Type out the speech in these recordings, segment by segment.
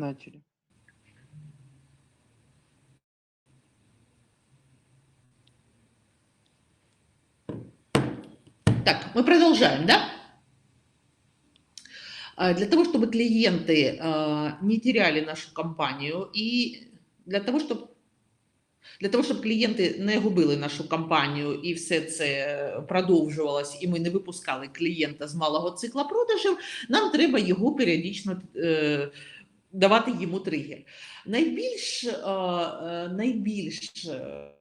Начали. Так, мы продолжаем, да? А, Для того, чтобы клиенты а, не теряли нашу компанію і для того, щоб для того, щоб клієнти не губили нашу компанію і все це продовжувалось, і ми не випускали клієнта з малого цикла продажів, нам треба його періодично е, давати йому тригер. Найбільш, е, е, найбільш е,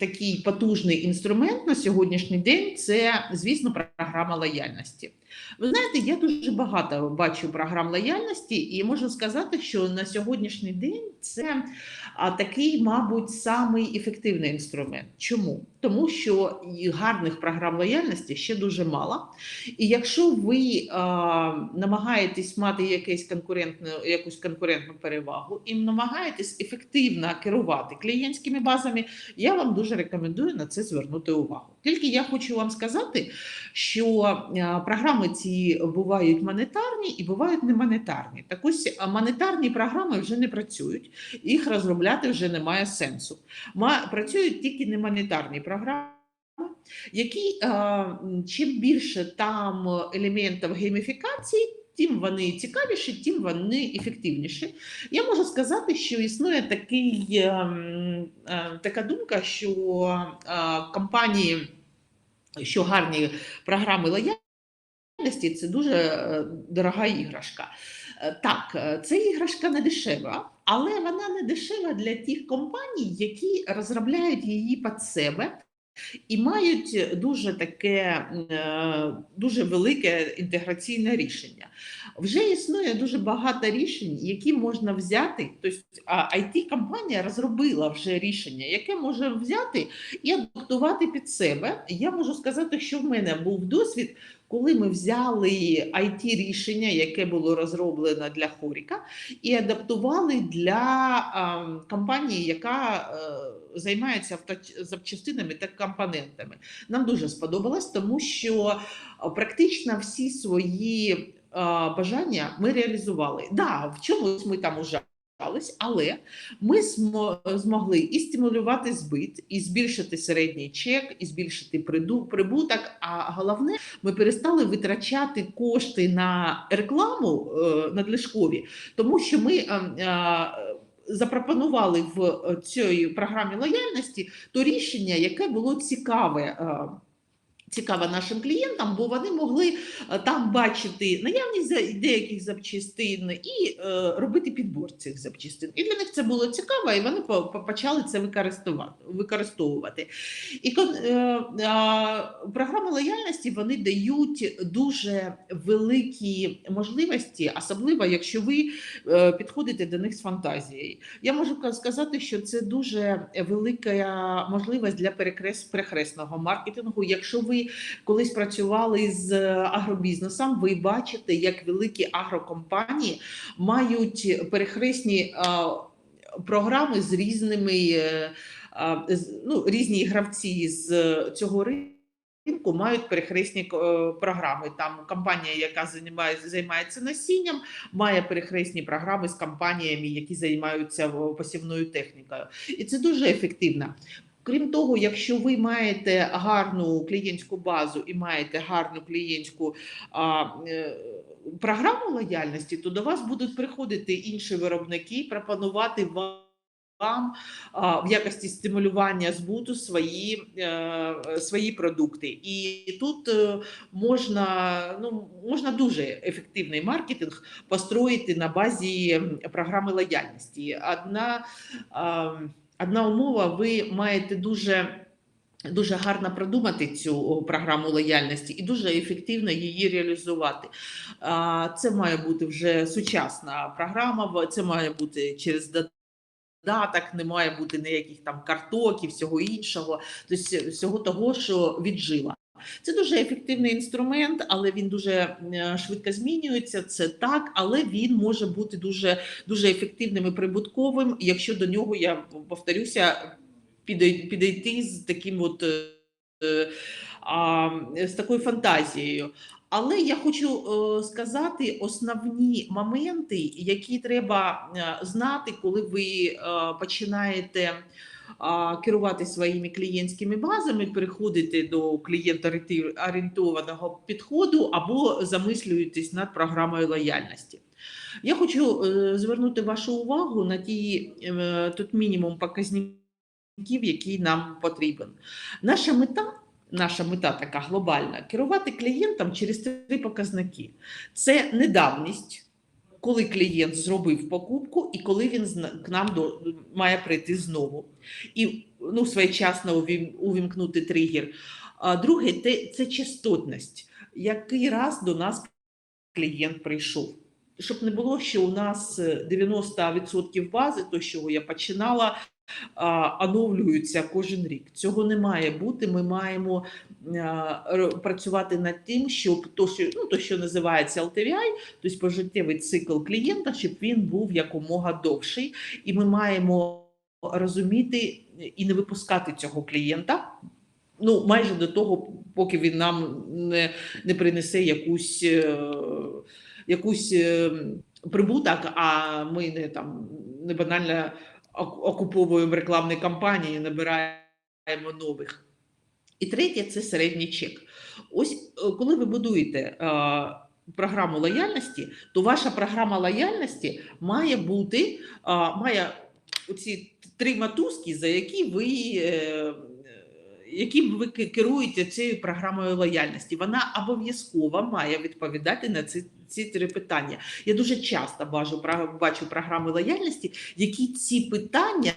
такий потужний інструмент на сьогоднішній день це, звісно, програма лояльності. Ви знаєте, я дуже багато бачу програм лояльності, і можу сказати, що на сьогоднішній день це такий, мабуть, самий ефективний інструмент. Чому? Тому що гарних програм лояльності ще дуже мало. І якщо ви а, намагаєтесь мати якесь конкурентне, якусь конкурентну перевагу і намагаєтесь ефективно керувати клієнтськими базами, я вам дуже рекомендую на це звернути увагу. Тільки я хочу вам сказати, що а, програми ці бувають монетарні і бувають не монетарні. Так ось монетарні програми вже не працюють, їх розробляти вже немає сенсу. Ма, працюють тільки не монетарні програми. Які чим більше там елементів гейміфікації, тим вони цікавіші, тим вони ефективніші. Я можу сказати, що існує такий, ем, е, така думка, що е, компанії, що гарні програми лояльності це дуже е, дорога іграшка. Е, Так, е, це іграшка не дешева, але вона не дешева для тих компаній, які розробляють її під себе. І мають дуже таке е, дуже велике інтеграційне рішення. Вже існує дуже багато рішень, які можна взяти. Тобто it компанія розробила вже рішення, яке може взяти і адаптувати під себе. Я можу сказати, що в мене був досвід, коли ми взяли it рішення, яке було розроблено для Хоріка, і адаптували для компанії, яка е, займається запчастинами та компонентами. Нам дуже сподобалось, тому що практично всі свої бажання ми реалізували. Да, в чомусь ми там ужались, але ми змогли і стимулювати збит, і збільшити середній чек, і збільшити прибуток. А головне, ми перестали витрачати кошти на рекламу е, надлишкові, тому що ми. е, е, Запропонували в е, цій програмі лояльності то рішення, яке було цікаве. Цікаве нашим клієнтам, бо вони могли е, там бачити наявність деяких запчастин і е, робити підбор цих запчастин. І для них це було цікаво, і вони по- по- почали це використовувати. І е, програми лояльності вони дають дуже великі можливості, особливо якщо ви підходите до них з фантазією. Я можу сказати, що це дуже велика можливість для перехресного маркетингу. Якщо ви колись працювали з агробізнесом, ви бачите, як великі агрокомпанії мають перехресні а, програми з різними е, ну, різні гравці з цього ринку. Ринку мають перехресні е, програми. Там компанія, яка займається, займається насінням, має перехресні програми з компаніями, які займаються е, посівною технікою. І це дуже ефективно. Крім того, якщо ви маєте гарну клієнтську базу і маєте гарну клієнтську а, е, програму лояльності, то до вас будуть приходити інші виробники, пропонувати вам. Вам в якості стимулювання збуту свої, е, свої продукти, і тут е, можна ну можна дуже ефективний маркетинг построїти на базі програми лояльності. Одна Одна умова, ви маєте дуже. Дуже гарно продумати цю програму лояльності і дуже ефективно її реалізувати. Це має бути вже сучасна програма, це має бути через додаток, не має бути ніяких там карток і всього іншого, тобто всього того, що віджила. Це дуже ефективний інструмент, але він дуже е, швидко змінюється. Це так, але він може бути дуже дуже ефективним і прибутковим, якщо до нього я повторюся, підійти з таким от. е, е, з такою фантазією. Але я хочу сказати основні моменти, які треба знати, коли ви починаєте керувати своїми клієнтськими базами, переходите до клієнтоорієнтованого підходу або замислюєтесь над програмою лояльності. Я хочу е, звернути вашу увагу на ті е, тут мінімум показників, який нам потрібен. Наша мета. Наша мета така глобальна керувати клієнтом через три показники: це недавність, коли клієнт зробив покупку, і коли він к нам до, має прийти знову, і ну, своєчасно увім- увімкнути тригер. А друге, те- це частотність. Який раз до нас клієнт прийшов? Щоб не було, що у нас е, 90% бази, то з чого я починала, оновлюються кожен рік. Цього не має бути. Ми маємо працювати над тим, щоб то, що, ну, то, що називається LTVI, тобто пожиттєвий цикл клієнта, щоб він був якомога довший, і ми маємо розуміти і не випускати цього клієнта. Ну, майже до того, поки він нам не, не принесе якусь, е, якусь е, прибуток, а ми не там не банально окуповуємо рекламні кампанії, набираємо нових. І третє це середній чек. Ось е, коли ви будуєте е, програму лояльності, то ваша програма лояльності має бути, е, має оці три матузки, за які ви. е, Яким ви ке- керуєте цією програмою лояльності, вона обов'язково має відповідати на ці, ці три питання. Я дуже часто про- бачу програми лояльності, які ці питання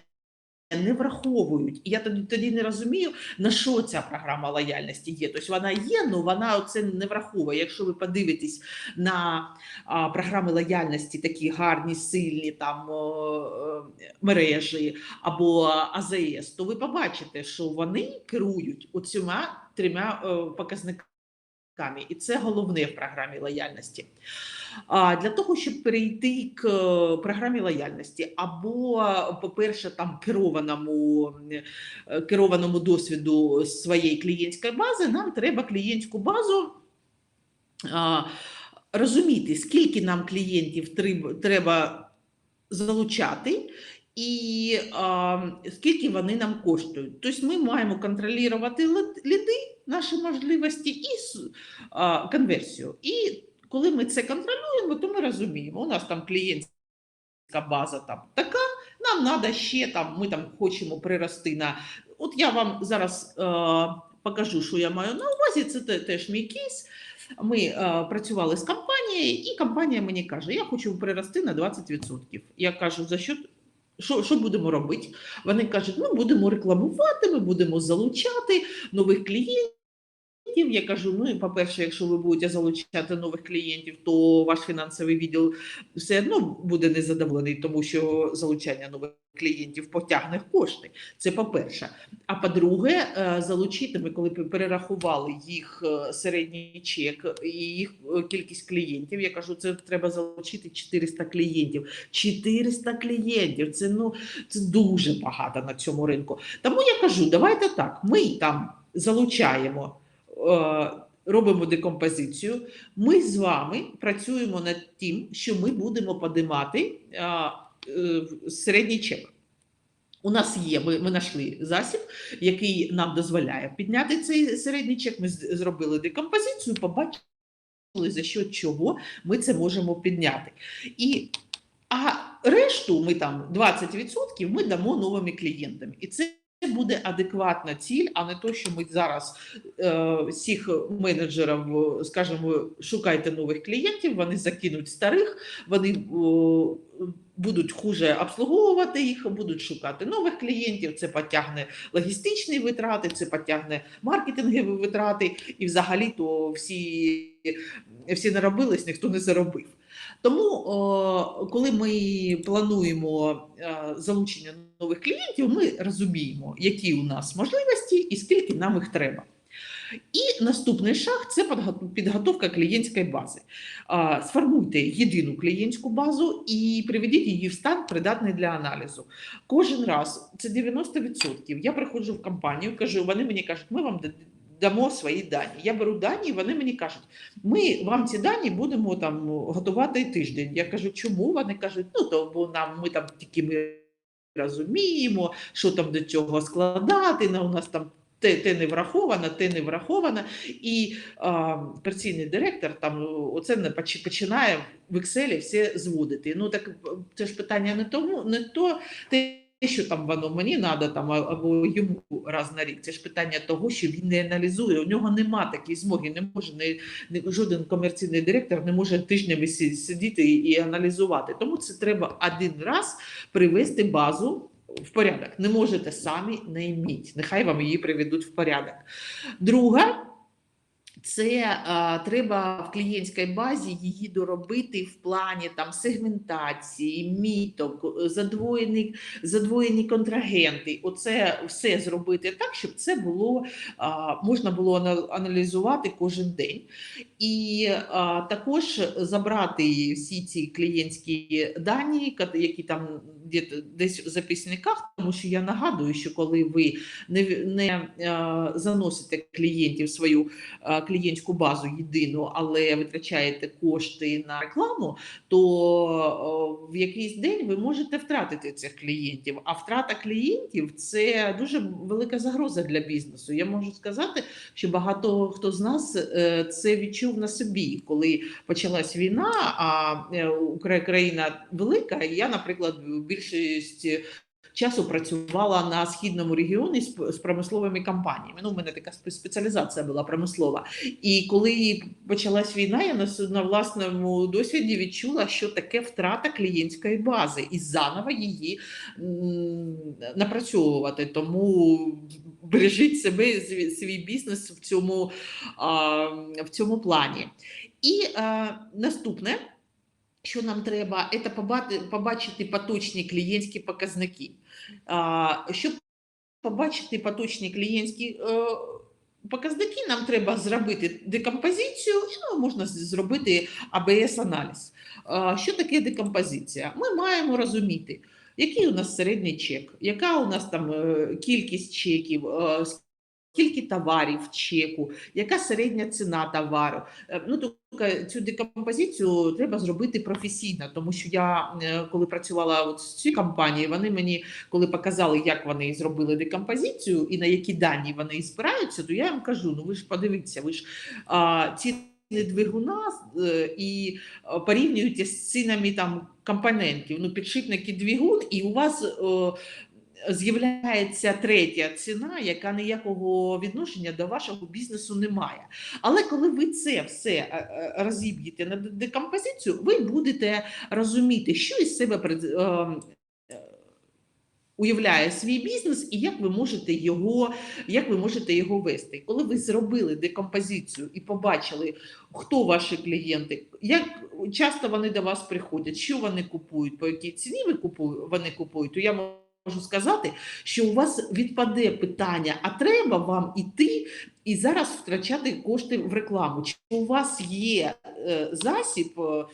не враховують. І я тоді, тоді не розумію, на що ця програма лояльності є. Тобто вона є, але вона це не враховує. Якщо ви подивитесь на а, програми лояльності, такі гарні, сильні там о, е, мережі або АЗС, то ви побачите, що вони керують оціма трьома е, показниками. І це головне в програмі лояльності. А для того, щоб перейти к е, програмі лояльності, або, по-перше, там керованому, е, керованому досвіду своєї клієнтської бази, нам треба клієнтську базу а, розуміти, скільки нам клієнтів треба залучати. І а, скільки вони нам коштують. Тобто ми маємо контролювати ліди, наші можливості і а, конверсію. І коли ми це контролюємо, то ми розуміємо, у нас там клієнтська база там така, нам треба ще там, ми там хочемо прирости на. От я вам зараз е, покажу, що я маю на увазі. Це теж мій кейс. Ми е, працювали з компанією, і компанія мені каже: Я хочу прирости на 20%. Я кажу, за що? Що, що будемо робити? Вони кажуть, ми будемо рекламувати, ми будемо залучати нових клієнтів. Я кажу: ну і по-перше, якщо ви будете залучати нових клієнтів, то ваш фінансовий відділ все одно буде незадоволений, тому що залучання нових клієнтів потягне кошти. Це по-перше. А по-друге, е, залучити ми, коли перерахували їх е, середній чек і їх е, кількість клієнтів. Я кажу, це треба залучити 400 клієнтів. 400 клієнтів. Це ну це дуже багато на цьому ринку. Тому я кажу, давайте так. Ми там залучаємо. Е, Робимо декомпозицію. Ми з вами працюємо над тим, що ми будемо подимати е, середній чек. У нас є, ми, ми знайшли засіб, який нам дозволяє підняти цей середній чек. Ми зробили декомпозицію, побачили, за що чого ми це можемо підняти. І, а решту ми там 20% ми дамо новими клієнтам. І це буде адекватна ціль, а не то, що ми зараз е, всіх менеджерів е, скажемо, шукайте нових клієнтів, вони закинуть старих, вони о, будуть хуже обслуговувати їх, будуть шукати нових клієнтів. Це потягне логістичні витрати, це потягне маркетингові витрати, і взагалі то всі, всі наробились, ніхто не заробив. Тому, коли ми плануємо е, залучення нових клієнтів, ми розуміємо, які у нас можливості і скільки нам їх треба. І наступний шаг це підготовка клієнтської бази. Сформуйте єдину клієнтську базу і приведіть її в стан, придатний для аналізу. Кожен раз це 90%. Я приходжу в компанію, кажу, вони мені кажуть, ми вам дамо свої дані. Я беру дані, і вони мені кажуть, ми вам ці дані будемо там готувати тиждень. Я кажу, чому? Вони кажуть, ну то бо нам ми там тільки ми розуміємо, що там до цього складати. на- У нас там те, те не враховано, те не враховано. І а, операційний директор там оце не починає в Excel все зводити. Ну так це ж питання не тому, не то те. Що там воно мені треба там або йому раз на рік. Це ж питання того, що він не аналізує. У нього нема такої змоги. Не може не, не жоден комерційний директор не може тижнями сидіти і, і аналізувати. Тому це треба один раз привести базу в порядок. Не можете самі не йміть. Нехай вам її приведуть в порядок. Друга. Це а, треба в клієнтській базі її доробити в плані там сегментації, міток, задвоєні, задвоєні контрагенти. Оце все зробити так, щоб це було а, можна було аналізувати кожен день. І а, також забрати всі ці клієнтські дані, які там десь в записниках, тому що я нагадую, що коли ви не, не а, заносите клієнтів свою а, клієнтську базу єдину, але витрачаєте кошти на рекламу, то в якийсь день ви можете втратити цих клієнтів. А втрата клієнтів це дуже велика загроза для бізнесу. Я можу сказати, що багато хто з нас е, це відчув на собі, коли почалась війна, а е, країна велика. Я, наприклад, більшість часу працювала на східному регіоні з, промисловими компаніями. Ну, у мене така спе- спеціалізація була промислова. І коли почалась війна, я на, на власному досвіді відчула, що таке втрата клієнтської бази, і заново її напрацьовувати. Тому бережіть себе, свій бізнес в цьому, а, в цьому плані. І а, наступне. Що нам треба, це побачити поточні клієнтські показники. Щоб побачити поточні клієнтські е, показники, нам треба зробити декомпозицію, і ну, можна зробити АБС-аналіз. Що таке декомпозиція? Ми маємо розуміти, який у нас середній чек, яка у нас там е, кількість чеків, е, скільки товарів чеку, яка середня ціна товару. Е, Ну, цю декомпозицію треба зробити професійно, тому що я, е, коли працювала от з цією компанією, вони мені, коли показали, як вони зробили декомпозицію і на які дані вони спираються, то я їм кажу: ну ви ж подивіться, ви ж а, ціни двигуна е, і порівнюєте з цінами там компонентів, ну, підшипники двигун, і у вас. З'являється третя ціна, яка ніякого відношення до вашого бізнесу не має. Але коли ви це все е, е, розіб'єте на декомпозицію, ви будете розуміти, що із себе е, уявляє свій бізнес і як ви можете його, як ви можете його вести. Коли ви зробили декомпозицію і побачили, хто ваші клієнти, як часто вони до вас приходять, що вони купують, по якій ціні ви купують, вони купують, то я можу сказати, що у вас відпаде питання, а треба вам іти і зараз втрачати кошти в рекламу. Чи у вас є е, засіб е,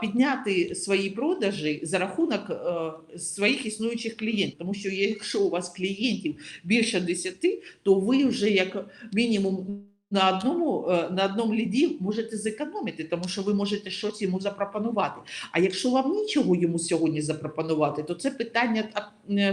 підняти свої продажі за рахунок е, своїх існуючих клієнтів? Тому що якщо у вас клієнтів більше 10, то ви вже як мінімум. На одному е, на одному ліді можете зекономити, тому що ви можете щось йому запропонувати. А якщо вам нічого йому сьогодні запропонувати, то це питання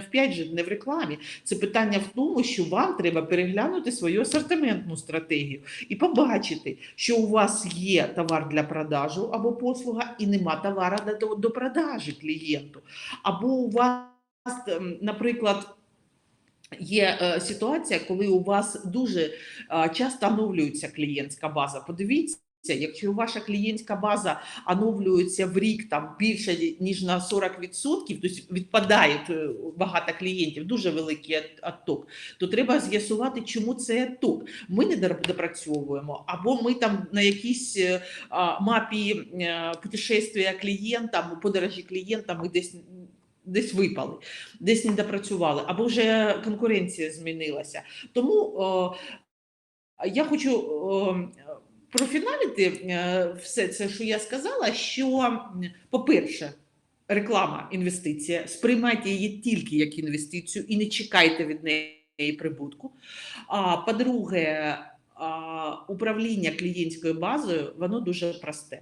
вп'ять же не в рекламі. Це питання в тому, що вам треба переглянути свою асортиментну стратегію і побачити, що у вас є товар для продажу або послуга, і нема товара до, до продажі клієнту. Або у вас, ем, наприклад, Є е, ситуація, коли у вас дуже часто оновлюється клієнтська база. Подивіться, якщо ваша клієнтська база оновлюється в рік там більше ніж на 40%, тобто відпадає е, багато клієнтів, дуже великий от- отток, то треба з'ясувати, чому це отток. Ми не допрацьовуємо, або ми там на якійсь е, мапі путешествия клієнта, подорожі клієнта, ми десь. Десь випали, десь не допрацювали, або вже конкуренція змінилася. Тому о, я хочу о, профіналити е, все це, що я сказала. Що, по-перше, реклама інвестиція. Сприймайте її тільки як інвестицію і не чекайте від неї прибутку. А по-друге, управління клієнтською базою воно дуже просте.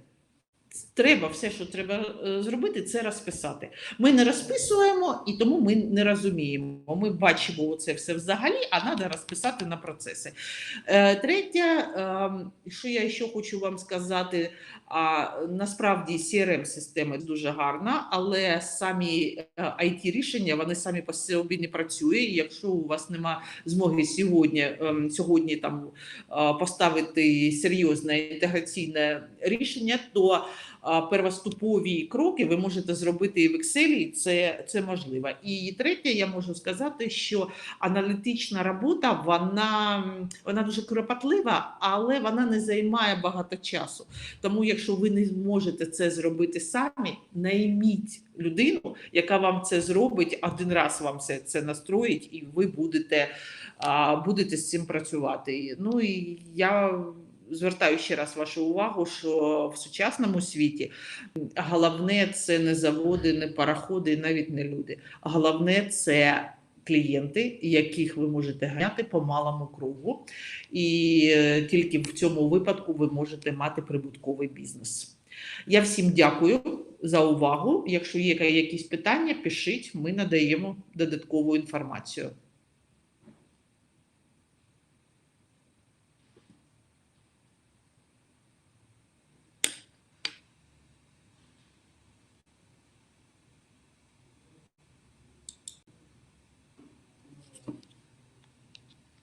Треба все, що треба е, зробити, це розписати. Ми не розписуємо і тому ми не розуміємо. Ми бачимо це все взагалі, а треба розписати на процеси. Е, Третє, ем, що я ще хочу вам сказати, а, насправді crm система дуже гарна, але самі it рішення вони самі по собі не працюють. Якщо у вас нема змоги сьогодні, ем, сьогодні там поставити серйозне інтеграційне рішення, то первоступові кроки ви можете зробити і в Excel, і це, це можливо. І третє, я можу сказати, що аналітична робота вона, вона дуже кропотлива, але вона не займає багато часу. Тому, якщо ви не зможете це зробити самі, найміть людину, яка вам це зробить, один раз вам все це настроїть, і ви будете, будете з цим працювати. Ну і я звертаю ще раз вашу увагу, що в сучасному світі головне це не заводи, не пароходи, навіть не люди. Головне це клієнти, яких ви можете ганяти по малому кругу, і е, тільки в цьому випадку ви можете мати прибутковий бізнес. Я всім дякую за увагу. Якщо є якісь питання, пишіть, ми надаємо додаткову інформацію.